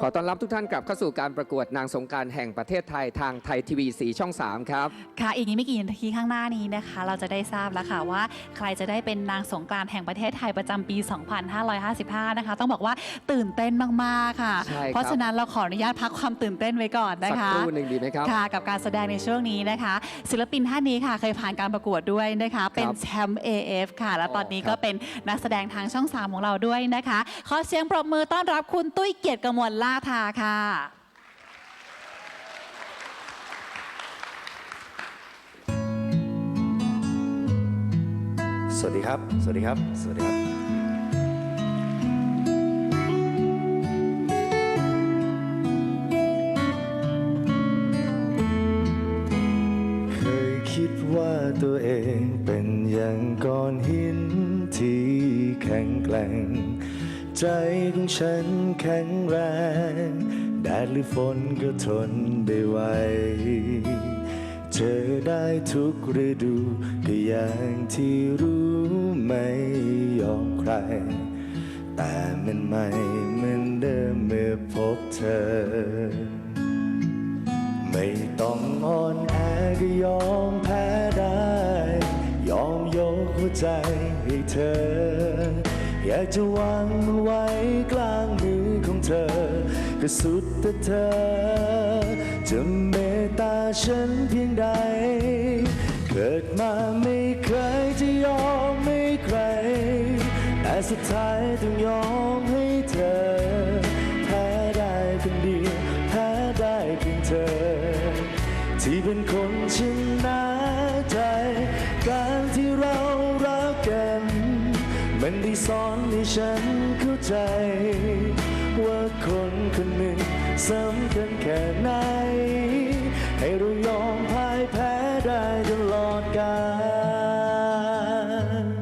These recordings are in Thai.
ขอต้อนรับทุกท่านกลับเข้าสู่การประกวดนางสงกรารแห่งประเทศไทยทางไทยทีวีสีช่อง 3 ครับ ค่ะ อีกไม่กี่นาทีข้างหน้านี้นะคะ เราจะได้ทราบแล้วค่ะว่า ใครจะได้เป็นนางสงกรานต์แห่งประเทศไทยประจำปี 2555 นะคะ ต้องบอกว่าตื่นเต้นมาก ๆ ค่ะ ใช่ครับ เพราะฉะนั้นเราขออนุญาตพักความตื่นเต้นไว้ก่อนนะสักคะ ครู่หนึ่งดีไหมครับ ค่ะกับการแสดงในช่วงนี้นะคะ ศิลปินท่านนี้ค่ะ เคยผ่านการประกวดด้วยนะคะ เป็นแชมป์ AF ค่ะ และตอนนี้อ๋อครัก็บเป็นนักแสดงทางช่อง 3 ของเราด้วยนะคะ ขอเสียงปรบมือต้อนรับคุณตุ้ยเกียรติกมลล่าทาค่ะสวัสดีครับ สวัสดีครับ สวัสดีครับ เคยคิดว่าตัวเองเป็น ใจของฉันแข็งแรง แดดหรือฝนก็ทนได้ไหวเจอได้ทุกฤดูก็อย่างที่รู้ไม่ยอมใคร แต่มันไม่เหมือนเดิมเมื่อพบเธอ ไม่ต้องอ่อนแอก็ยอมแพ้ได้ ยอมยกหัวใจให้เธอ อยากจะวางมันไว้กลางมือของเธอ ก็สุดแต่เธอ จะเมตตาฉันเพียงใด เกิดมาไม่เคยจะยอมไม่ใคร แต่สุดท้ายต้องยอมให้เธอแพ้ได้คนเดียวแพ้ได้เพียงเธอ ที่เป็นคนชนะ มันได้สอนให้ฉันเข้าใจ ว่าคนคนหนึ่งสำคัญแค่ไหน ให้เรายอมพ่ายแพ้ได้ตลอดกาล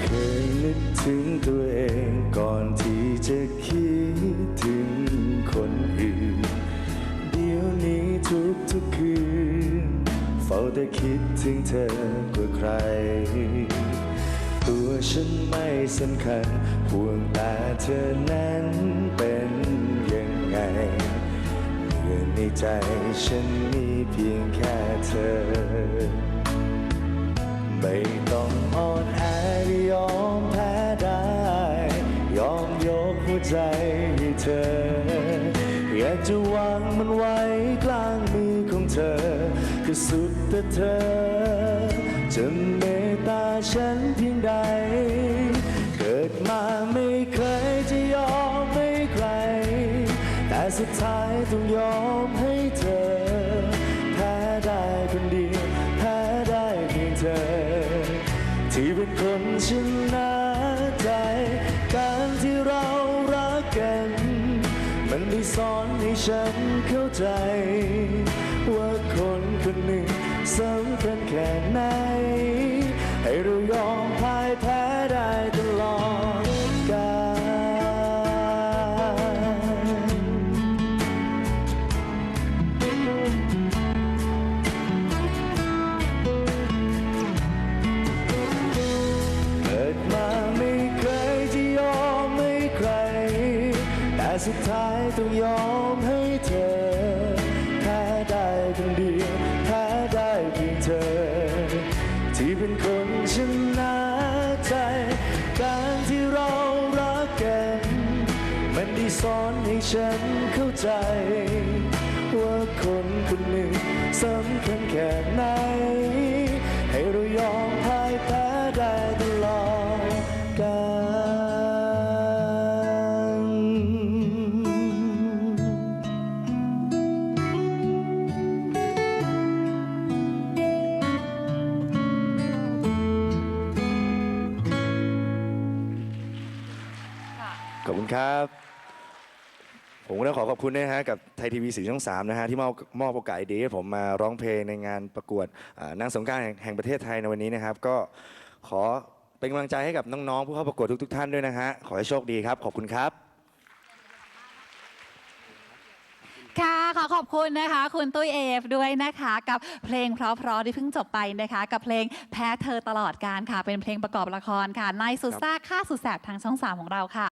เคยนึกถึงตัวเองก่อนที่จะคิด ถึงเธอกว่าใคร ตัวฉันไม่สำคัญห่วงต่เธอนั้นเป็นยังไงเมื่อในใจฉันมีเพียงแค่เธอ ไม่ต้องอ่อนแอก็ยอมแพ้ได้ ยอมยกหัวใจให้เธอ อยากจะวางมันไว้กลางมือของเธอก็สุดแต่เธอ จะเมตตาฉันเพียงใด เกิดมาไม่เคยจะยอมให้ใคร แต่สุดท้ายต้องยอมให้เธอ แพ้ได้คนเดียวแพ้ได้เพียงเธอ ที่เป็นคนชนะใจ การที่เรารักกัน มันได้สอนให้ฉันเข้าใจ ว่าคนคนหนึ่งสำคัญแค่ไหน สุดท้ายต้องยอมให้เธอแพ้ได้คนเดียวแพ้ได้เพียงเธอ ที่เป็นคนชนะใจ การที่เรารักกัน มันได้สอนให้ฉันเข้าใจ ว่าคนคนหนึ่งสำคัญแค่ไหน ครับ ผมก็ต้องขอขอบคุณนะฮะกับไทยทีวีสีช่อง3นะฮะที่มอบมอบโอกาสดีให้ผมมาร้องเพลงในงานประกวดอ่านางสงกรารแห่งประเทศไทยในวันนี้นะครับ ก็ขอเป็นกำลังใจให้กับน้องๆผู้เข้าประกวดทุกๆท่านด้วยนะฮะขอให้โชคดีครับ ขอบคุณครับ ค่ะขอขอบคุณนะคะ คุณตุ้ยเอฟด้วยนะคะ กับเพลงเพราะๆที่เพิ่งจบไปนะคะ กับเพลงแพ้เธอตลอดการค่ะ เป็นเพลงประกอบละครค่ะนายสุดซ่าค่าสุดแสบทางช่องสามของเราค่ะ